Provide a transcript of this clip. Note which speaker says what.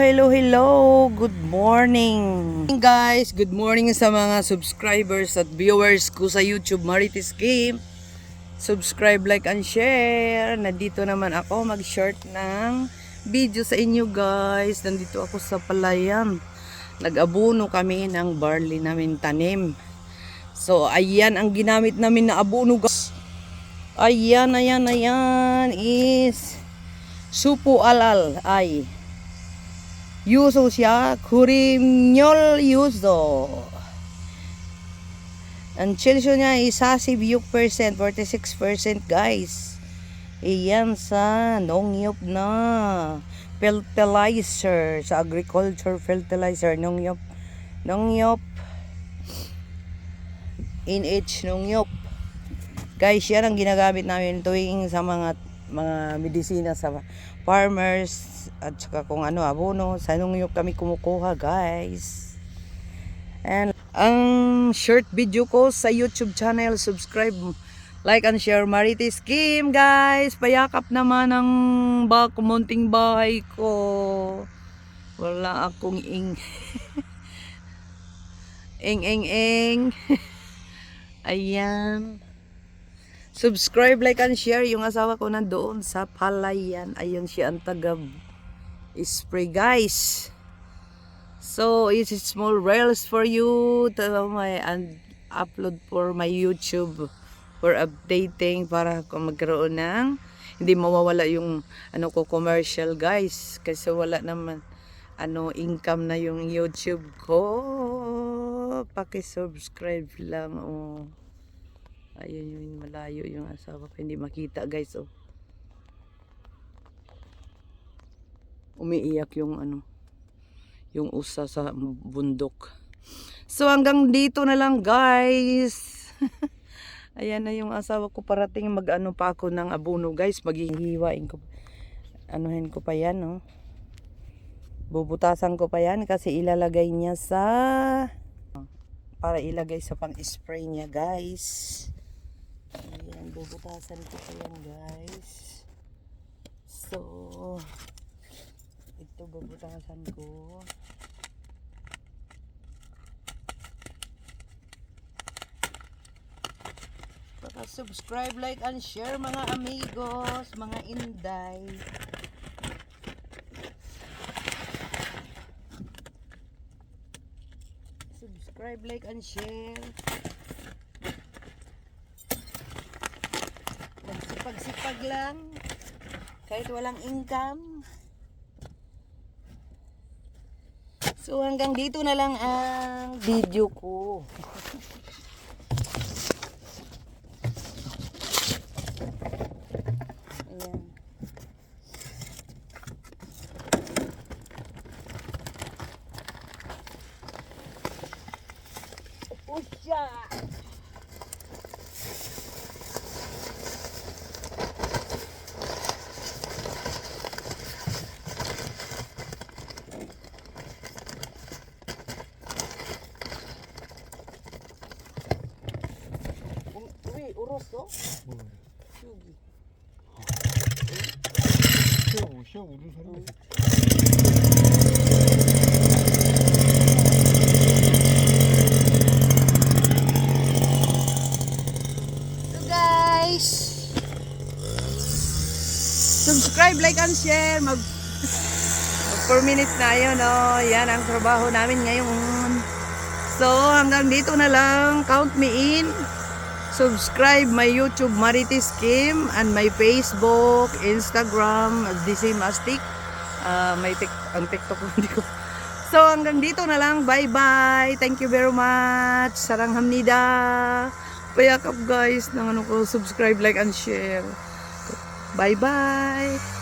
Speaker 1: hello, hello. Good morning. Guys, good morning sa mga subscribers at viewers ko sa YouTube Marites Game. Subscribe, like, and share. Nandito naman ako mag-short ng video sa inyo guys. Nandito ako sa palayan. Nag-abuno kami ng barley namin tanim. So, ayan ang ginamit namin na abuno guys. Ayan, ayan, ayan is supo alal ay yuso siya kurimnyol yuso ang chelsea niya isa si biyuk percent 46% guys. Iyan sa nongyop na fertilizer sa agriculture fertilizer nongyop. Nongyop. In H nongyop. Guys yan ang ginagamit namin tuwing sa mga mga medisina sa farmers at saka kung ano abono. Sa nungyop kami kumukuha guys? And ang short video ko sa YouTube channel subscribe like and share Marites Kim guys. Payakap naman ang ba kumunting bahay ko. Wala akong ing ing ing ing. Ayan Subscribe, like, and share. Yung asawa ko nandoon sa palayan. Ayun siya ang taga spray guys. So, it's small reels for you to my and upload for my YouTube for updating para magkaroon ng hindi mawawala yung ano ko commercial guys kasi wala naman ano income na yung YouTube ko paki-subscribe lang oh Ayun yung malayo yung asawa ko. Hindi makita guys oh. Umiiyak yung ano. Yung usa sa bundok. So hanggang dito na lang guys. Ayan na yung asawa ko parating mag-ano pa ako ng abono guys. Maghihiwain ko. Anuhin ko pa yan no. Bubutasan ko pa yan kasi ilalagay niya sa para ilagay sa pang-spray niya guys. Ayan, bubutasan ko pa yan guys. So, ito bubutasan ko. Saka subscribe, like, and share mga amigos, mga inday. Subscribe, like, and share. Magsipag-sipag lang. Kahit walang income. So hanggang dito na lang ang video ko. Ayan. Pusya! Um- Uy, uros to? Sugi.
Speaker 2: 시험, 시험 우는 사람이
Speaker 1: So guys, subscribe, like, and share. Mag, mag 4 minutes na yun, no? Yan ang trabaho namin ngayon. So, hanggang dito na lang. Count me in. Subscribe my YouTube Marites Kim and my Facebook, Instagram, the same as Tik. Ah, may tik ang TikTok hindi ko. So hanggang dito na lang. Bye-bye. Thank you very much. Sarang hamnida. Payakap guys ng ano ko, subscribe, like and share. Bye-bye.